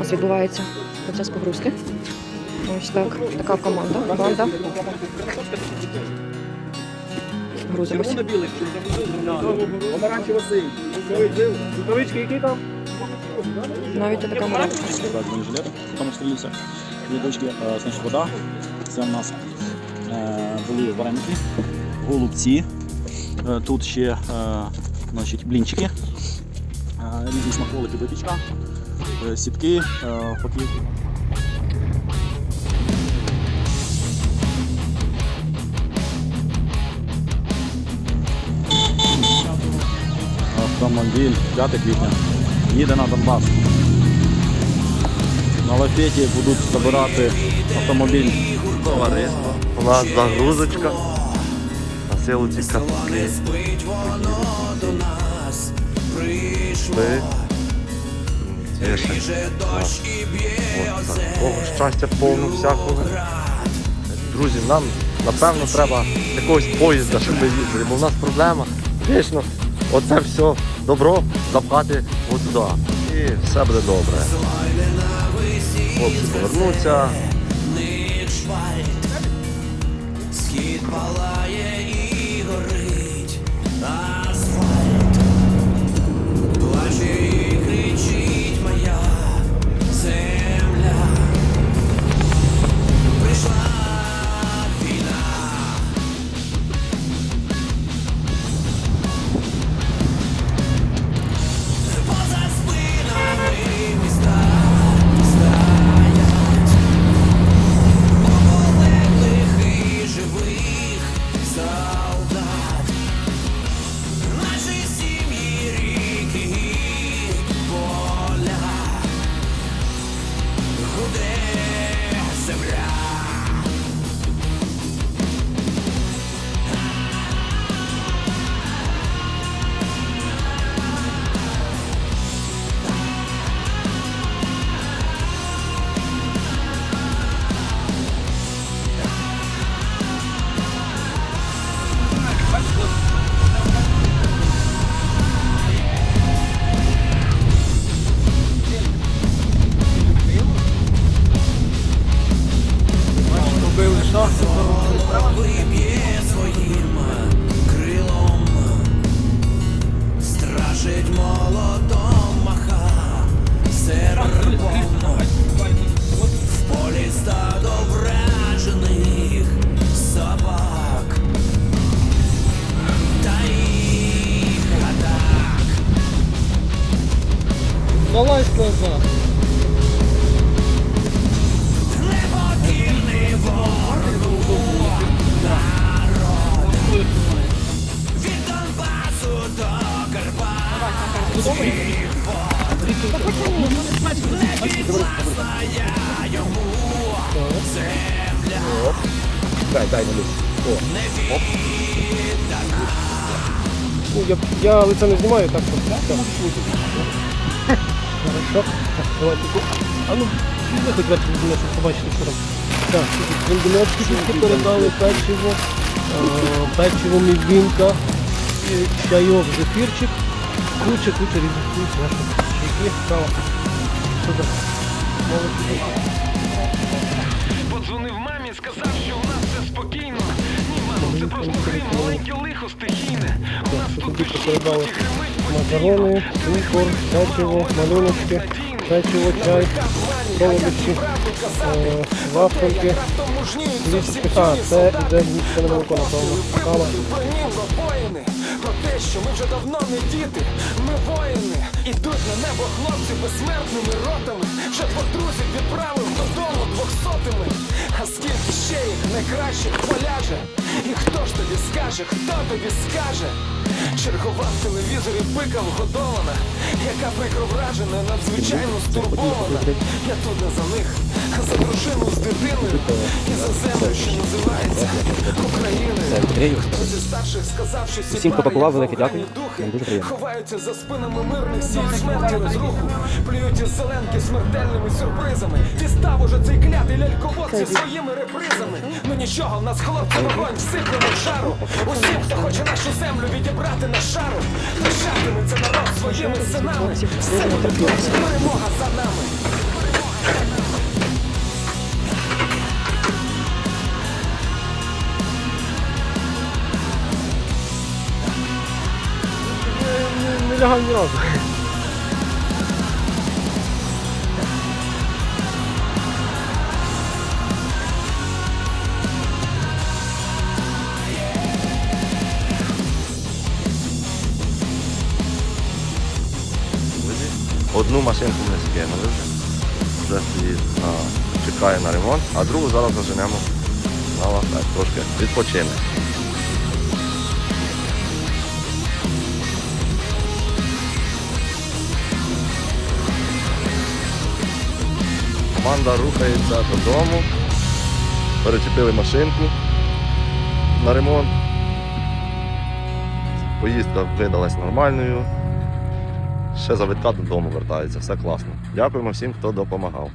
нас відбувається процес погрузки. Ось так, така команда. Банда. Грузимось. Навіть така бронежилет, тому стрілюся. Квіточки, е, значить, вода. Це у нас е, були вареники, голубці. Е, Тут ще значить, блінчики, різні смаколики, випічка, сітки, е. Автомобіль 5 квітня. Їде на Донбас. На лафеті будуть збирати автомобіль. Товариство. У нас загрузочка. На силу Це Такого щастя повно всякого. Друзі, нам напевно треба якогось поїзда, щоб ми їздили, бо в нас проблема. Вічно оце все добро запхати от туди. І все буде добре. Хлопці повернуться. Дай, дай на Не віддана. Ну, я, я лице не знімаю, так що. Так. Хорошо. Давайте. А ну, не хоч верхи візьме, щоб побачити, що там. Так, комбінації тільки передали печиво, е, печиво мівінка, чайок, зефірчик, куча, куча різних куча, наших чайки, справа. Сюди. Молодці. Подзвонив мамі, сказав, що у нас все спокійно. Ні, мамо, це просто грим, маленьке лихо стихійне. У нас тут потік гримить макарони, цукор, печиво, малюночки, печиво, чай, солодощі, вафельки. А, це іде місце на молоко, напевно. Кава. Про те, що ми вже давно не діти, ми воїни. Ідуть на небо хлопці безсмертними ротами. Вже двох друзів відправив додому двохсотими. А скільки ще їх найкращих поляже? І хто ж тобі скаже, хто тобі скаже? Чергова в телевізорі пика вгодована, яка прикро вражена, надзвичайно стурбована. Я тут не за них, а за дружину з дитиною і за землю, що називається Україною. Хто зі старших сказав, що Всім, хто пакував, велике дякую. Ховаються за спинами мирних сіл смерті розруху, плюють із зеленки смертельними сюрпризами. Дістав уже цей клятий ляльковод зі своїми репризами. Ну нічого, в нас хлопці вогонь всипли в жару. Усім, хто хоче нашу землю відібрати брати на шару, лишатиметься народ своїми синами. Сила перемога за нами. Не лягав ні разу. Одну машинку ми скинули вже. Вже на, чекає на ремонт, а другу зараз заженемо на лафет, трошки відпочине. Команда рухається додому. Перечепили машинку на ремонт. Поїздка видалась нормальною. Ще завитка додому вертається, все класно. Дякуємо всім, хто допомагав.